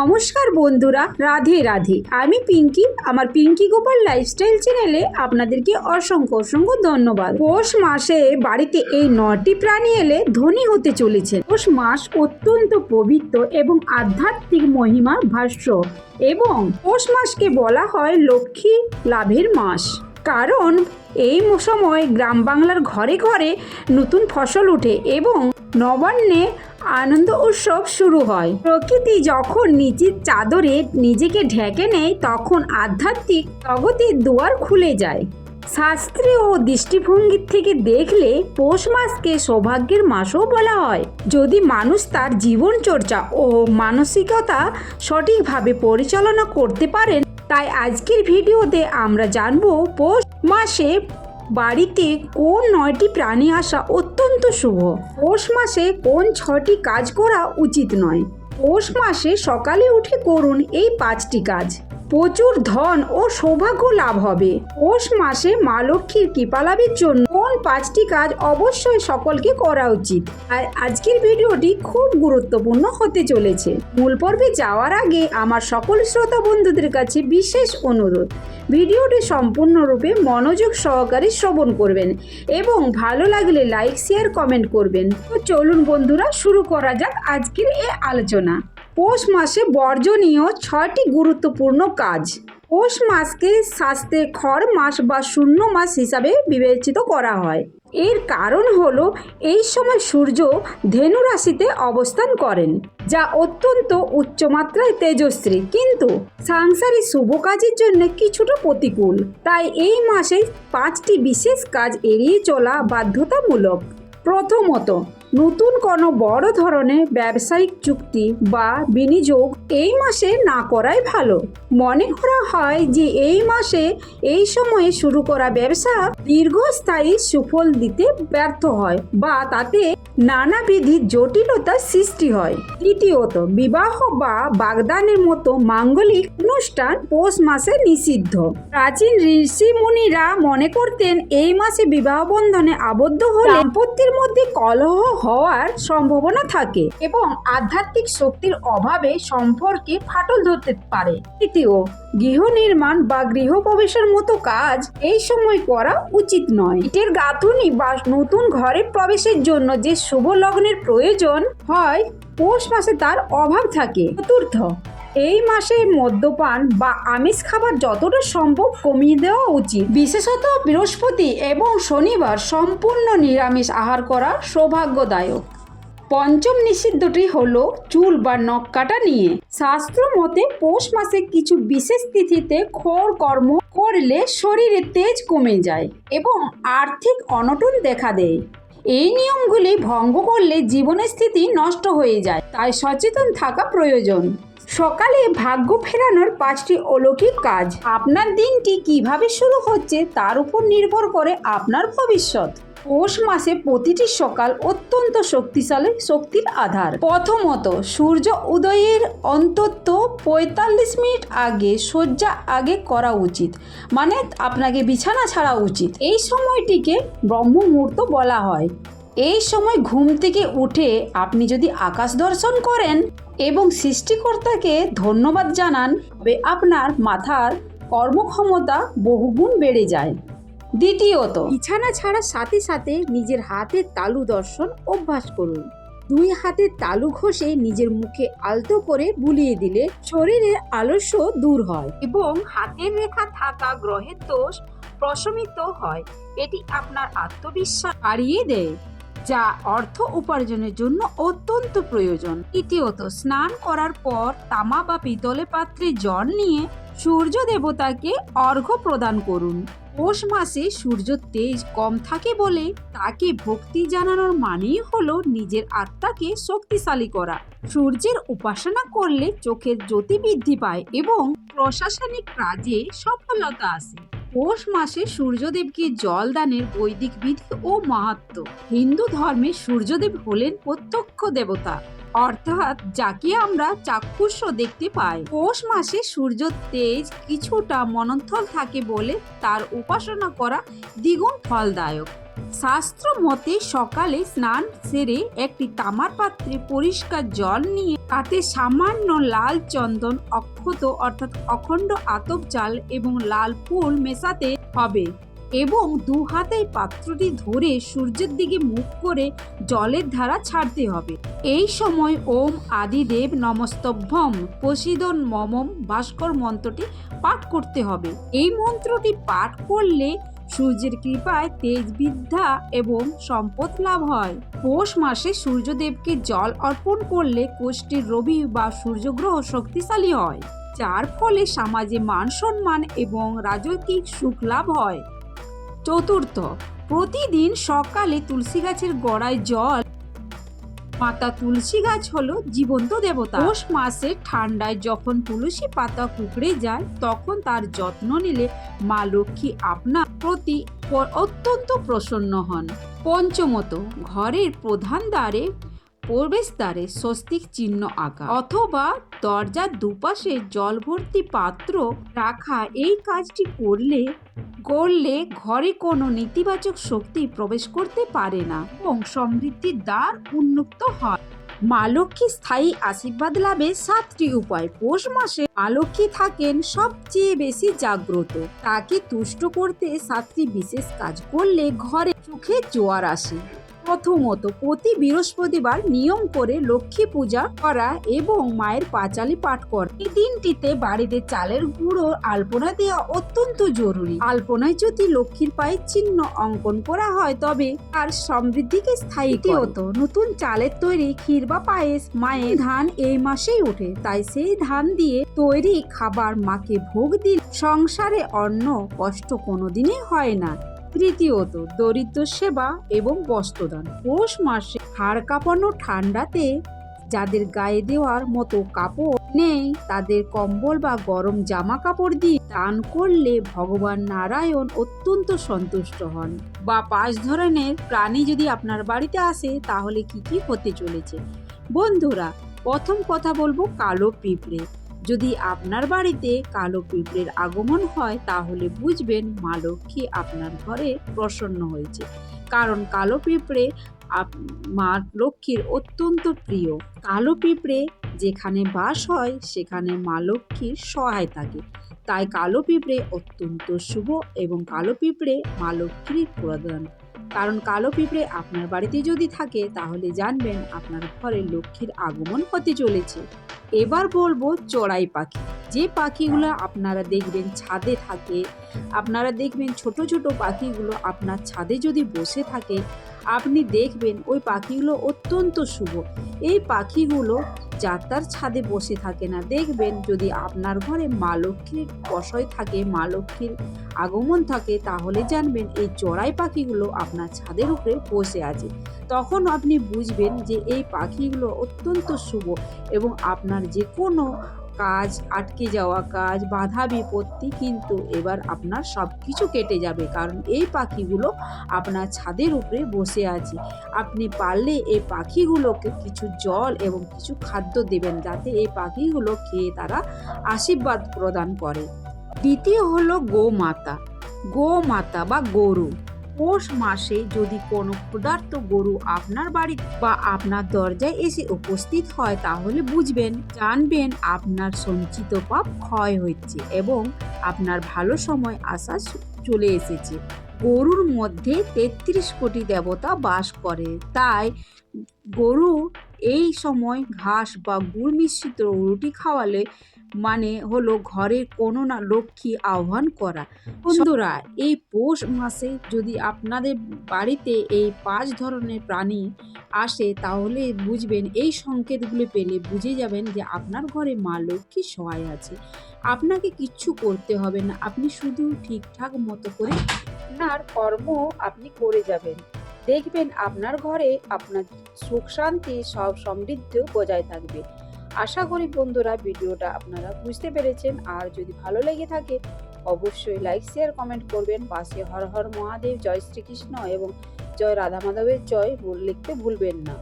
নমস্কার বন্ধুরা, রাধে রাধে। আমি পিঙ্কি, আমার পিঙ্কি গোপাল লাইফস্টাইল চ্যানেলে আপনাদেরকে অসংখ্য অসংখ্য ধন্যবাদ। পৌষ মাসে বাড়িতে এই নটি প্রাণী এলে ধনী হতে চলেছে পৌষ মাস অত্যন্ত পবিত্র এবং আধ্যাত্মিক মহিমা ভাষ্য এবং পৌষ মাসকে বলা হয় লক্ষ্মী লাভের মাস। কারণ এই সময় গ্রাম বাংলার ঘরে ঘরে নতুন ফসল ওঠে এবং নবান্নে আনন্দ উৎসব শুরু হয়। প্রকৃতি যখন নিজের চাদরে নিজেকে ঢেকে নেয়, তখন আধ্যাত্মিক জগতের দুয়ার খুলে যায়। শাস্ত্রীয় ও দৃষ্টিভঙ্গির থেকে দেখলে পৌষ মাসকে সৌভাগ্যের মাসও বলা হয়। যদি মানুষ তার জীবনচর্চা ও মানসিকতা সঠিকভাবে পরিচালনা করতে পারেন, তাই আজকের ভিডিওতে আমরা জানব পৌষ মাসে বাড়িতে কোন নয়টি প্রাণী আসা অত্যন্ত শুভ? পৌষ মাসে কোন ছটি কাজ করা উচিত নয়? পৌষ মাসে সকালে উঠে করুন এই পাঁচটি কাজ। প্রচুর ধন ও সৌভাগ্য লাভ হবে। পৌষ মাসে মা লক্ষ্মীর কৃপালাভের জন্য কোন পাঁচটি কাজ অবশ্যই সকলকে করা উচিত। আর আজকের ভিডিওটি খুব গুরুত্বপূর্ণ হতে চলেছে। মূল পর্বে যাওয়ার আগে আমার সকল শ্রোতা বন্ধুদের কাছে বিশেষ অনুরোধ। ভিডিওটি সম্পূর্ণরূপে মনোযোগ সহকারে শ্রবণ করবেন এবং ভালো লাগলে লাইক, শেয়ার, কমেন্ট করবেন। তো চলুন বন্ধুরা, শুরু করা যাক আজকের এই আলোচনা। পৌষ মাসে বর্জনীয় ছয়টি গুরুত্বপূর্ণ কাজ। পৌষ মাসকে শাস্ত্রে খড় মাস বা শূন্য মাস হিসাবে বিবেচিত করা হয়। এর কারণ হল, এই সময় সূর্য ধেনু রাশিতে অবস্থান করেন, যা অত্যন্ত উচ্চমাত্রায় তেজস্বী। কিন্তু সাংসারিক শুভ কাজের জন্য কিছুটা প্রতিকূল, তাই এই মাসে পাঁচটি বিশেষ কাজ এড়িয়ে চলা বাধ্যতামূলক। প্রথমত নতুন কোনো বড় ধরনের ব্যবসায়িক চুক্তি বা বিনিয়োগ এই মাসে না করাই ভালো। মনে করা হয় যে এই মাসে এই সময়ে শুরু করা ব্যবসা দীর্ঘস্থায়ী সুফল দিতে ব্যর্থ হয় বা তাতে নানাবিধি জটিলতার সৃষ্টি হয়। তৃতীয়ত বিবাহ বা বাগদানের মতো মাঙ্গলিক অনুষ্ঠান পৌষ মাসে নিষিদ্ধ। প্রাচীন ঋষি মুনিরা মনে করতেন এই মাসে বিবাহ বন্ধনে আবদ্ধ হলে দাম্পত্যের মধ্যে কলহ হওয়ার সম্ভাবনা থাকে এবং আধ্যাত্মিক শক্তির অভাবে সম্পর্কে ফাটল ধরতে পারে। তৃতীয়, গৃহ নির্মাণ বা গৃহ প্রবেশের মতো কাজ এই সময় করা উচিত নয়। ইটের গাঁথুনি বা নতুন ঘরে প্রবেশের জন্য যে শুভ লগ্নের প্রয়োজন হয়, পৌষ মাসে তার অভাব থাকে। চতুর্থ, এই মাসে মদ্যপান বা আমিষ খাবার যতটা সম্ভব কমিয়ে দেওয়া উচিত। বিশেষত বৃহস্পতি এবং শনিবার সম্পূর্ণ নিরামিষ আহার করা সৌভাগ্যদায়ক। পঞ্চম নিষিদ্ধটি হল চুল বা নখ কাটা নিয়ে। শাস্ত্র মতে পৌষ মাসে কিছু বিশেষ তিথিতে খোর কর্ম করলে শরীরে তেজ কমে যায় এবং আর্থিক অনটন দেখা দেয়। এই নিয়মগুলি ভঙ্গ করলে জীবনের স্থিতি নষ্ট হয়ে যায়, তাই সচেতন থাকা প্রয়োজন। সকালে ভাগ্য ফেরানোর পাঁচটি অলৌকিক কাজ। আপনার দিনটি কীভাবে শুরু হচ্ছে তার উপর নির্ভর করে আপনার ভবিষ্যৎ। পৌষ মাসে প্রতিটি সকাল অত্যন্ত শক্তিশালী শক্তির আধার। প্রথমত, সূর্য উদয়ের অন্তত পঁয়তাল্লিশ মিনিট আগে শয্যা আগে করা উচিত মানে আপনাকে বিছানা ছাড়া উচিত। এই সময়টিকে ব্রহ্ম মুহূর্ত বলা হয়। এই সময় ঘুম থেকে উঠে আপনি যদি আকাশ দর্শন করেন এবং সৃষ্টিকর্তাকে ধন্যবাদ জানান, তবে আপনার মাথার কর্মক্ষমতা বহুগুণ বেড়ে যায়। দ্বিতীয়ত, বিছানা ছাড়ার সাথে সাথে নিজের হাতের তালু দর্শন অভ্যাস করুন। দুই হাতের তালু ঘষে নিজের মুখে আলতো করে বুলিয়ে দিলে শরীরের আলস্য দূর হয় এবং হাতের রেখা থাকা গ্রহের দোষ প্রশমিত হয়। এটি আপনার আত্মবিশ্বাস বাড়িয়ে দেয়, যা অর্থ উপার্জনের জন্য অত্যন্ত প্রয়োজন। তৃতীয়ত, স্নান করার পর তামা বা পিতলে পাত্রে জল নিয়ে সূর্য দেবতাকে অর্ঘ্য প্রদান করুন। পৌষ মাসে সূর্য তেজ কম থাকে বলে তাকে ভক্তি জানানোর মানেই হলো নিজের আত্মাকে শক্তিশালী করা। সূর্যের উপাসনা করলে চোখের জ্যোতি বৃদ্ধি পায় এবং প্রশাসনিক কাজে সফলতা আসে। পৌষ মাসে সূর্যদেবকে জল দানের বৈদিক বিধি ও মাহাত্ম হিন্দু ধর্মে সূর্যদেব হলেন প্রত্যক্ষ দেবতা। অর্থাৎ যাকে আমরা চাক্ষুষ দেখতে পাই। পৌষ মাসে সূর্য তেজ কিছুটা মনন্থল থাকে বলে তার উপাসনা করা দ্বিগুণ ফলদায়ক। শাস্ত্র মতে সকালে স্নান সেরে একটি তামার পাত্রে পরিষ্কার জল নিয়ে তাতে সামান্য লাল চন্দন, অক্ষত অর্থাৎ অখণ্ড আতপ চাল এবং লাল ফুল মেশাতে হবে। এবং দু হাতে পাত্রটি ধরে সূর্যের দিকে মুখ করে জলের ধারা ছাড়তে হবে। এই সময় ওম আদিদেব নমস্তভ্যম পসিদন মমম ভাস্কর মন্ত্রটি পাঠ করতে হবে। এই মন্ত্রটি পাঠ করলে সূর্যের কৃপায় তেজবিদ্যা এবং সম্পদ লাভ হয়। পৌষ মাসে সূর্যদেবকে জল অর্পণ করলে কোষ্ঠীর রবি বা সূর্যগ্রহ শক্তিশালী হয়। যার ফলে সমাজে মান সম্মান এবং রাজনৈতিক সুখ লাভ হয়। চতুর্থ, প্রতিদিন সকালে তুলসী গাছের গোড়ায় জল। মাতা তুলসী গাছ হলো জীবন্ত দেবতা। পৌষ মাসে ঠান্ডায় যখন তুলসী পাতা কুকড়ে যায়, তখন তার যত্ন নিলে মা লক্ষ্মী আপনার প্রতি অত্যন্ত প্রসন্ন হন। পঞ্চমত, ঘরের প্রধান দ্বারে প্রবেশদ্বারে স্বস্তিক চিহ্ন আঁকা। অথবা দরজার দুপাশে জল ভর্তি পাত্র রাখা এই কাজটি করলে করলে ঘরে কোনো নেতিবাচক শক্তি প্রবেশ করতে পারে না এবং সমৃদ্ধির দ্বার উন্মুক্ত হয়। মা লক্ষ্মী স্থায়ী আশীর্বাদ লাভে সাতটি উপায়। পৌষ মাসে মা লক্ষ্মী থাকেন সবচেয়ে বেশি জাগ্রত। তাকে তুষ্ট করতে সাতটি বিশেষ কাজ করলে ঘরে চোখে জোয়ার আসে। প্রথমত প্রতি বৃহস্পতিবার নিয়ম করে লক্ষ্মী পূজা করা এবং মায়ের পাঁচালি পাঠ করা। এই দিনটিতে বাড়িতে চালের গুঁড়ো, আলপনা দেওয়া অত্যন্ত জরুরি। আলপনায় যদি লক্ষ্মীর পায়ের চিহ্ন অঙ্কন করা হয়, তবে আর সমৃদ্ধিকে স্থায়ী হতো নতুন চালের তৈরি ক্ষীর বা পায়েস মায়ের ধান এই মাসেই ওঠে। তাই সেই ধান দিয়ে তৈরি খাবার মাকে ভোগ দিল সংসারে অন্ন কষ্ট কোনোদিনই হয় না। তৃতীয়ত দরিদ্র সেবা এবং বস্ত্রদান। পৌষ মাসে হাড় কাঁপানো ঠান্ডাতে যাদের গায়ে দেওয়ার মতো কাপড় নেই, তাদের কম্বল বা গরম জামা কাপড় দিয়ে দান করলে ভগবান নারায়ণ অত্যন্ত সন্তুষ্ট হন। বা পাঁচ ধরনের প্রাণী যদি আপনার বাড়িতে আসে, তাহলে কি কি হতে চলেছে? বন্ধুরা, প্রথম কথা বলব কালো পিঁপড়ে। যদি আপনার বাড়িতে কালো পিঁপড়ের আগমন হয়, তাহলে বুঝবেন মা লক্ষ্মী আপনার ঘরে প্রসন্ন হয়েছে। কারণ কালো পিঁপড়ে মা লক্ষ্মীর অত্যন্ত প্রিয়। কালো পিঁপড়ে যেখানে বাস হয়, সেখানে মা লক্ষ্মীর সহায় থাকে। তাই কালো পিঁপড়ে অত্যন্ত শুভ এবং কালো পিঁপড়ে মা লক্ষ্মীর প্রদান কারণ কালো পিঁপড়ে আপনার বাড়িতে যদি থাকে, তাহলে জানবেন আপনার ঘরে লক্ষ্মীর আগমন হতে চলেছে। এবার বলব চড়াই পাখি। যে পাখিগুলো আপনারা দেখবেন ছাদে থাকে, আপনারা দেখবেন ছোট ছোট পাখিগুলো আপনার ছাদে যদি বসে থাকে, আপনি দেখবেন ওই পাখিগুলো অত্যন্ত শুভ। এই পাখিগুলো যাত্রার ছাদে বসে থাকে না। দেখবেন যদি আপনার ঘরে মা লক্ষ্মীর বসয় থাকে, মা লক্ষ্মীর আগমন থাকে, তাহলে জানবেন এই চড়াই পাখিগুলো আপনার ছাদের উপরে বসে আছে। তখন আপনি বুঝবেন যে এই পাখিগুলো অত্যন্ত শুভ এবং আপনার যে কোনো কাজ, আটকে যাওয়া কাজ, বাধা বিপত্তি কিন্তু এবার আপনার সব কিছু কেটে যাবে। কারণ এই পাখিগুলো আপনার ছাদের উপরে বসে আছে। আপনি পারলে এই পাখিগুলোকে কিছু জল এবং কিছু খাদ্য দেবেন যাতে এই পাখিগুলো খেয়ে তারা আশীর্বাদ প্রদান করে। দ্বিতীয় হলো গোমাতা। গোমাতা বা গরু। পৌষ মাসে যদি কোনো ক্ষুধার্ত গরু আপনার বাড়ি বা আপনার দরজায় এসে উপস্থিত হয়, তাহলে বুঝবেন, জানবেন আপনার সঞ্চিত পাপ ক্ষয় হচ্ছে এবং আপনার ভালো সময় আসা চলে এসেছে। গরুর মধ্যে তেত্রিশ কোটি দেবতা বাস করে। তাই গরু এই সময় ঘাস বা গুড় মিশ্রিত রুটি খাওয়ালে মানে হলো ঘরের কোনো না লক্ষ্মী আহ্বান করা। বন্ধুরা, এই পৌষ মাসে যদি আপনাদের বাড়িতে এই পাঁচ ধরনের প্রাণী আসে, তাহলে বুঝবেন, এই সংকেতগুলি পেলে বুঝে যাবেন যে আপনার ঘরে মা লক্ষ্মী সহায় আছে। আপনাকে কিচ্ছু করতে হবে না, আপনি শুধু ঠিকঠাক মতো করে আপনার কর্ম আপনি করে যাবেন। দেখবেন আপনার ঘরে আপনার সুখ শান্তি সব সমৃদ্ধ বজায় থাকবে। আশা করি বন্ধুরা ভিডিওটা আপনারা বুঝতে পেরেছেন। আর যদি ভালো লেগে থাকে, অবশ্যই লাইক শেয়ার কমেন্ট করবেন। পাশে হর হর মহাদেব, জয় শ্রীকৃষ্ণ এবং জয় রাধা মাধবের জয় লিখতে ভুলবেন না।